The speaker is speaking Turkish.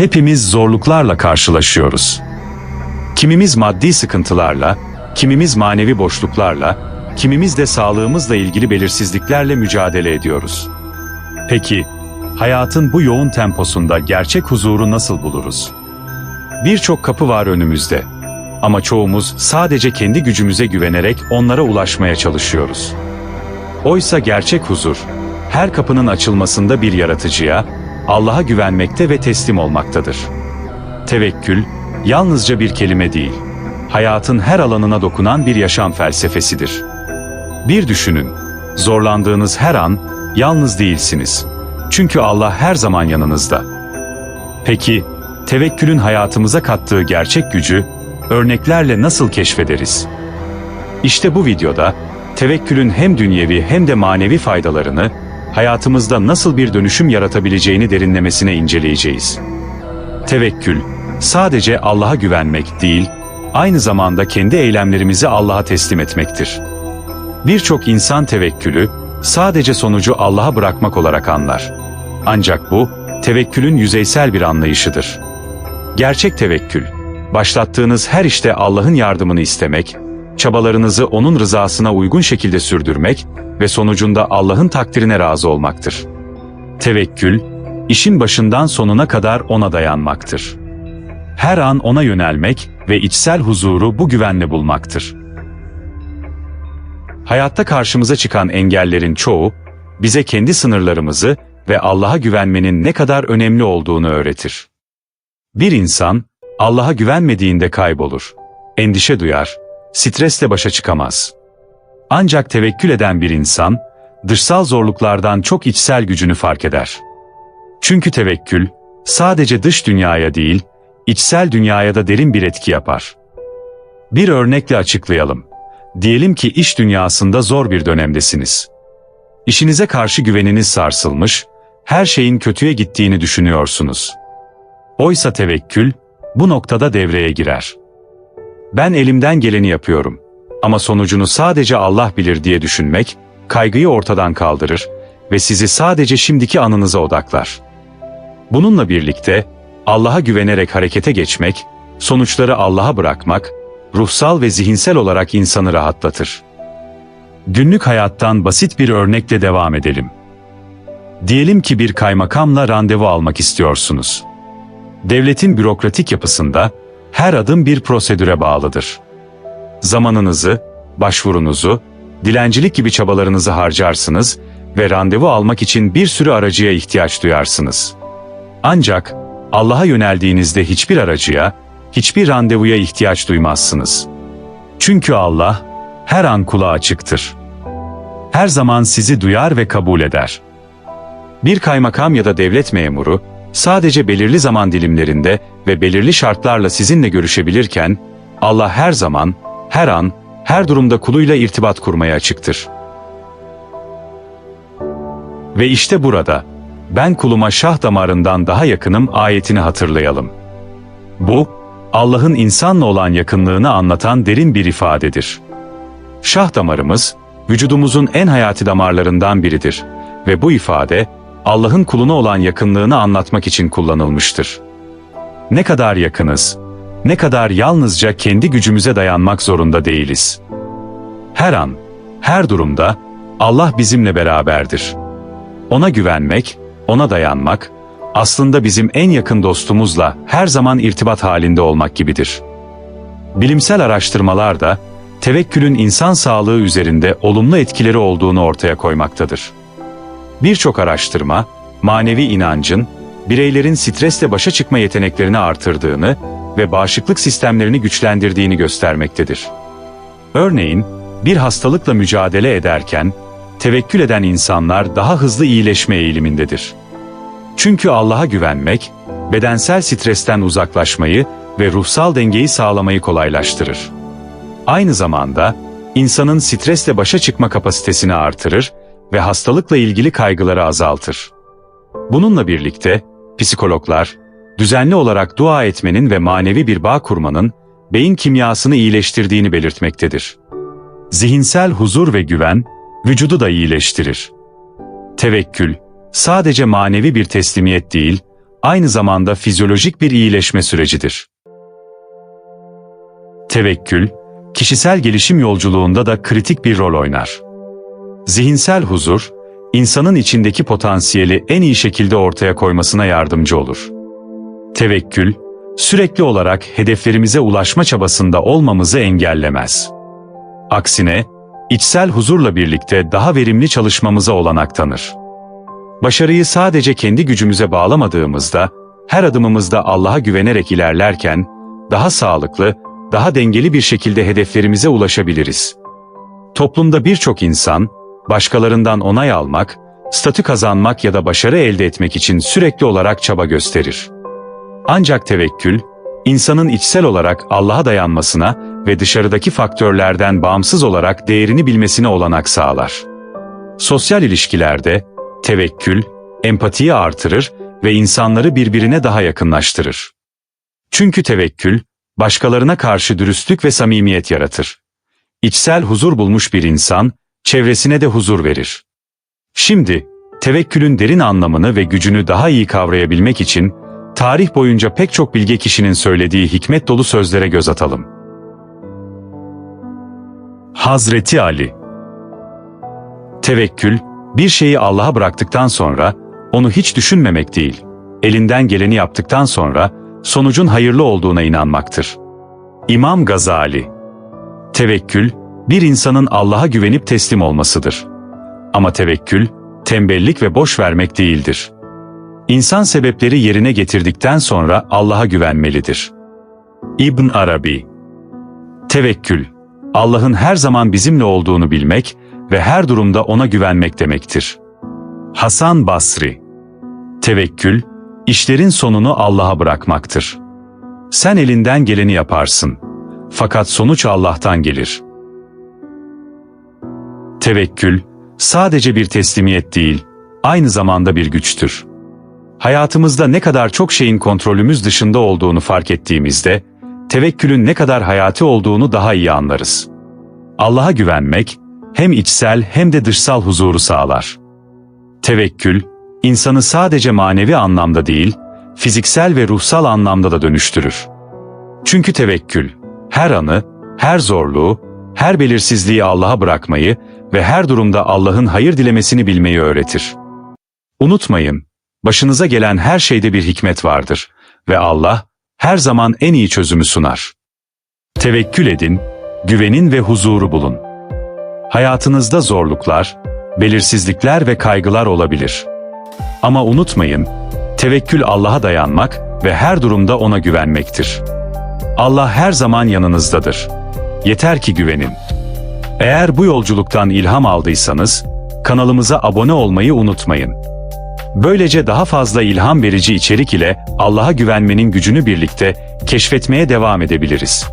Hepimiz zorluklarla karşılaşıyoruz. Kimimiz maddi sıkıntılarla, kimimiz manevi boşluklarla, kimimiz de sağlığımızla ilgili belirsizliklerle mücadele ediyoruz. Peki, hayatın bu yoğun temposunda gerçek huzuru nasıl buluruz? Birçok kapı var önümüzde. Ama çoğumuz sadece kendi gücümüze güvenerek onlara ulaşmaya çalışıyoruz. Oysa gerçek huzur, her kapının açılmasında bir yaratıcıya, Allah'a güvenmekte ve teslim olmaktadır. Tevekkül, yalnızca bir kelime değil, hayatın her alanına dokunan bir yaşam felsefesidir. Bir düşünün, zorlandığınız her an yalnız değilsiniz. Çünkü Allah her zaman yanınızda. Peki, tevekkülün hayatımıza kattığı gerçek gücü örneklerle nasıl keşfederiz? İşte bu videoda tevekkülün hem dünyevi hem de manevi faydalarını, hayatımızda nasıl bir dönüşüm yaratabileceğini derinlemesine inceleyeceğiz. Tevekkül, sadece Allah'a güvenmek değil, aynı zamanda kendi eylemlerimizi Allah'a teslim etmektir. Birçok insan tevekkülü, sadece sonucu Allah'a bırakmak olarak anlar. Ancak bu, tevekkülün yüzeysel bir anlayışıdır. Gerçek tevekkül, başlattığınız her işte Allah'ın yardımını istemek, çabalarınızı O'nun rızasına uygun şekilde sürdürmek ve sonucunda Allah'ın takdirine razı olmaktır. Tevekkül, işin başından sonuna kadar O'na dayanmaktır. Her an O'na yönelmek ve içsel huzuru bu güvenle bulmaktır. Hayatta karşımıza çıkan engellerin çoğu, bize kendi sınırlarımızı ve Allah'a güvenmenin ne kadar önemli olduğunu öğretir. Bir insan, Allah'a güvenmediğinde kaybolur, endişe duyar, stresle başa çıkamaz. Ancak tevekkül eden bir insan, dışsal zorluklardan çok içsel gücünü fark eder. Çünkü tevekkül, sadece dış dünyaya değil, içsel dünyaya da derin bir etki yapar. Bir örnekle açıklayalım. Diyelim ki iş dünyasında zor bir dönemdesiniz. İşinize karşı güveniniz sarsılmış, her şeyin kötüye gittiğini düşünüyorsunuz. Oysa tevekkül, bu noktada devreye girer. Ben elimden geleni yapıyorum. Ama sonucunu sadece Allah bilir diye düşünmek, kaygıyı ortadan kaldırır ve sizi sadece şimdiki anınıza odaklar. Bununla birlikte, Allah'a güvenerek harekete geçmek, sonuçları Allah'a bırakmak, ruhsal ve zihinsel olarak insanı rahatlatır. Günlük hayattan basit bir örnekle devam edelim. Diyelim ki bir kaymakamla randevu almak istiyorsunuz. Devletin bürokratik yapısında her adım bir prosedüre bağlıdır. Zamanınızı, başvurunuzu, dilencilik gibi çabalarınızı harcarsınız ve randevu almak için bir sürü aracıya ihtiyaç duyarsınız. Ancak Allah'a yöneldiğinizde hiçbir aracıya, hiçbir randevuya ihtiyaç duymazsınız. Çünkü Allah her an kulağı açıktır. Her zaman sizi duyar ve kabul eder. Bir kaymakam ya da devlet memuru sadece belirli zaman dilimlerinde ve belirli şartlarla sizinle görüşebilirken Allah her zaman, her an, her durumda kuluyla irtibat kurmaya açıktır. Ve işte burada ben kuluma şah damarından daha yakınım ayetini hatırlayalım. Bu, Allah'ın insanla olan yakınlığını anlatan derin bir ifadedir. Şah damarımız, vücudumuzun en hayati damarlarından biridir ve bu ifade, Allah'ın kuluna olan yakınlığını anlatmak için kullanılmıştır. Ne kadar yakınız, ne kadar yalnızca kendi gücümüze dayanmak zorunda değiliz. Her an, her durumda Allah bizimle beraberdir. Ona güvenmek, ona dayanmak, aslında bizim en yakın dostumuzla her zaman irtibat halinde olmak gibidir. Bilimsel araştırmalar da tevekkülün insan sağlığı üzerinde olumlu etkileri olduğunu ortaya koymaktadır. Birçok araştırma, manevi inancın, bireylerin stresle başa çıkma yeteneklerini artırdığını ve bağışıklık sistemlerini güçlendirdiğini göstermektedir. Örneğin, bir hastalıkla mücadele ederken, tevekkül eden insanlar daha hızlı iyileşme eğilimindedir. Çünkü Allah'a güvenmek, bedensel stresten uzaklaşmayı ve ruhsal dengeyi sağlamayı kolaylaştırır. Aynı zamanda, insanın stresle başa çıkma kapasitesini artırır ve hastalıkla ilgili kaygıları azaltır. Bununla birlikte, psikologlar, düzenli olarak dua etmenin ve manevi bir bağ kurmanın, beyin kimyasını iyileştirdiğini belirtmektedir. Zihinsel huzur ve güven, vücudu da iyileştirir. Tevekkül, sadece manevi bir teslimiyet değil, aynı zamanda fizyolojik bir iyileşme sürecidir. Tevekkül, kişisel gelişim yolculuğunda da kritik bir rol oynar. Zihinsel huzur, insanın içindeki potansiyeli en iyi şekilde ortaya koymasına yardımcı olur. Tevekkül, sürekli olarak hedeflerimize ulaşma çabasında olmamızı engellemez. Aksine, içsel huzurla birlikte daha verimli çalışmamıza olanak tanır. Başarıyı sadece kendi gücümüze bağlamadığımızda, her adımımızda Allah'a güvenerek ilerlerken, daha sağlıklı, daha dengeli bir şekilde hedeflerimize ulaşabiliriz. Toplumda birçok insan, başkalarından onay almak, statü kazanmak ya da başarı elde etmek için sürekli olarak çaba gösterir. Ancak tevekkül, insanın içsel olarak Allah'a dayanmasına ve dışarıdaki faktörlerden bağımsız olarak değerini bilmesine olanak sağlar. Sosyal ilişkilerde tevekkül, empatiyi artırır ve insanları birbirine daha yakınlaştırır. Çünkü tevekkül, başkalarına karşı dürüstlük ve samimiyet yaratır. İçsel huzur bulmuş bir insan, çevresine de huzur verir. Şimdi, tevekkülün derin anlamını ve gücünü daha iyi kavrayabilmek için, tarih boyunca pek çok bilge kişinin söylediği hikmet dolu sözlere göz atalım. Hazreti Ali Tevekkül, bir şeyi Allah'a bıraktıktan sonra, onu hiç düşünmemek değil, elinden geleni yaptıktan sonra, sonucun hayırlı olduğuna inanmaktır. İmam Gazali Tevekkül, bir insanın Allah'a güvenip teslim olmasıdır. Ama tevekkül, tembellik ve boş vermek değildir. İnsan sebepleri yerine getirdikten sonra Allah'a güvenmelidir. İbn Arabi Tevekkül, Allah'ın her zaman bizimle olduğunu bilmek ve her durumda ona güvenmek demektir. Hasan Basri Tevekkül, işlerin sonunu Allah'a bırakmaktır. Sen elinden geleni yaparsın. Fakat sonuç Allah'tan gelir. Tevekkül, sadece bir teslimiyet değil, aynı zamanda bir güçtür. Hayatımızda ne kadar çok şeyin kontrolümüz dışında olduğunu fark ettiğimizde, tevekkülün ne kadar hayati olduğunu daha iyi anlarız. Allah'a güvenmek, hem içsel hem de dışsal huzuru sağlar. Tevekkül, insanı sadece manevi anlamda değil, fiziksel ve ruhsal anlamda da dönüştürür. Çünkü tevekkül, her anı, her zorluğu, her belirsizliği Allah'a bırakmayı ve her durumda Allah'ın hayır dilemesini bilmeyi öğretir. Unutmayın, başınıza gelen her şeyde bir hikmet vardır ve Allah her zaman en iyi çözümü sunar. Tevekkül edin, güvenin ve huzuru bulun. Hayatınızda zorluklar, belirsizlikler ve kaygılar olabilir. Ama unutmayın, tevekkül Allah'a dayanmak ve her durumda ona güvenmektir. Allah her zaman yanınızdadır. Yeter ki güvenin. Eğer bu yolculuktan ilham aldıysanız, kanalımıza abone olmayı unutmayın. Böylece daha fazla ilham verici içerik ile Allah'a güvenmenin gücünü birlikte keşfetmeye devam edebiliriz.